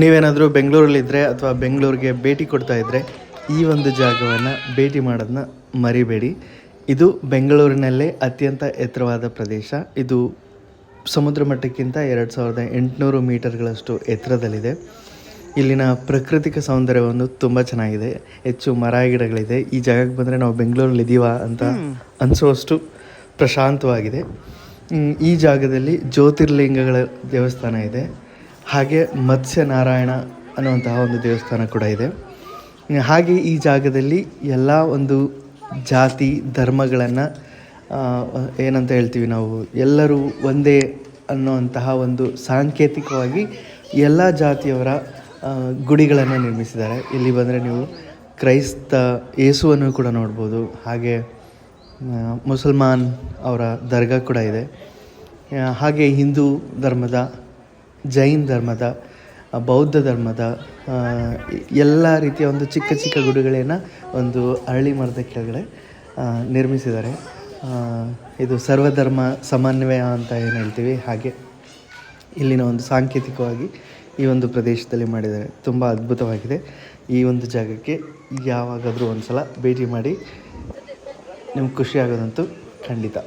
ನೀವೇನಾದರೂ ಬೆಂಗಳೂರಲ್ಲಿದ್ದರೆ ಅಥವಾ ಬೆಂಗಳೂರಿಗೆ ಭೇಟಿ ಕೊಡ್ತಾ ಇದ್ದರೆ ಈ ಒಂದು ಜಾಗವನ್ನು ಭೇಟಿ ಮಾಡೋದನ್ನ ಮರಿಬೇಡಿ. ಇದು ಬೆಂಗಳೂರಿನಲ್ಲೇ ಅತ್ಯಂತ ಎತ್ತರವಾದ ಪ್ರದೇಶ. ಇದು ಸಮುದ್ರ ಮಟ್ಟಕ್ಕಿಂತ ಎರಡು ಸಾವಿರದ ಎಂಟುನೂರು ಮೀಟರ್ಗಳಷ್ಟು ಎತ್ತರದಲ್ಲಿದೆ. ಇಲ್ಲಿನ ಪ್ರಾಕೃತಿಕ ಸೌಂದರ್ಯವನ್ನು ತುಂಬ ಚೆನ್ನಾಗಿದೆ. ಹೆಚ್ಚು ಮರ ಗಿಡಗಳಿದೆ. ಈ ಜಾಗಕ್ಕೆ ಬಂದರೆ ನಾವು ಬೆಂಗಳೂರಲ್ಲಿ ಇದ್ದೀವಾ ಅಂತ ಅನಿಸುವಷ್ಟು ಪ್ರಶಾಂತವಾಗಿದೆ. ಈ ಜಾಗದಲ್ಲಿ ಜ್ಯೋತಿರ್ಲಿಂಗಗಳ ದೇವಸ್ಥಾನ ಇದೆ. ಹಾಗೆ ಮತ್ಸ್ಯನಾರಾಯಣ ಅನ್ನುವಂತಹ ಒಂದು ದೇವಸ್ಥಾನ ಕೂಡ ಇದೆ. ಹಾಗೆ ಈ ಜಾಗದಲ್ಲಿ ಎಲ್ಲ ಒಂದು ಜಾತಿ ಧರ್ಮಗಳನ್ನು ಏನಂತ ಹೇಳ್ತೀವಿ ನಾವು, ಎಲ್ಲರೂ ಒಂದೇ ಅನ್ನುವಂತಹ ಒಂದು ಸಾಂಕೇತಿಕವಾಗಿ ಎಲ್ಲ ಜಾತಿಯವರ ಗುಡಿಗಳನ್ನು ನಿರ್ಮಿಸಿದ್ದಾರೆ. ಇಲ್ಲಿ ಬಂದರೆ ನೀವು ಕ್ರೈಸ್ತ ಯೇಸುವನ್ನು ಕೂಡ ನೋಡ್ಬೋದು. ಹಾಗೆ ಮುಸಲ್ಮಾನ್ ಅವರ ದರ್ಗಾ ಕೂಡ ಇದೆ. ಹಾಗೆ ಹಿಂದೂ ಧರ್ಮದ ಜೈನ್ ಧರ್ಮದ ಬೌದ್ಧ ಧರ್ಮದ ಎಲ್ಲ ರೀತಿಯ ಒಂದು ಚಿಕ್ಕ ಚಿಕ್ಕ ಗುಡಿಗಳೇನ ಒಂದು ಅರಳಿ ಮರದ ಕೆಳಗಡೆ ನಿರ್ಮಿಸಿದ್ದಾರೆ. ಇದು ಸರ್ವಧರ್ಮ ಸಮನ್ವಯ ಅಂತ ಏನು ಹೇಳ್ತೀವಿ, ಹಾಗೆ ಇಲ್ಲಿನ ಒಂದು ಸಾಂಕೇತಿಕವಾಗಿ ಈ ಒಂದು ಪ್ರದೇಶದಲ್ಲಿ ಮಾಡಿದ್ದಾರೆ. ತುಂಬ ಅದ್ಭುತವಾಗಿದೆ. ಈ ಒಂದು ಜಾಗಕ್ಕೆ ಯಾವಾಗಾದರೂ ಒಂದು ಸಲ ಭೇಟಿ ಮಾಡಿ. ನಿಮ್ಗೆ ಖುಷಿ ಆಗೋದಂತೂ ಖಂಡಿತ.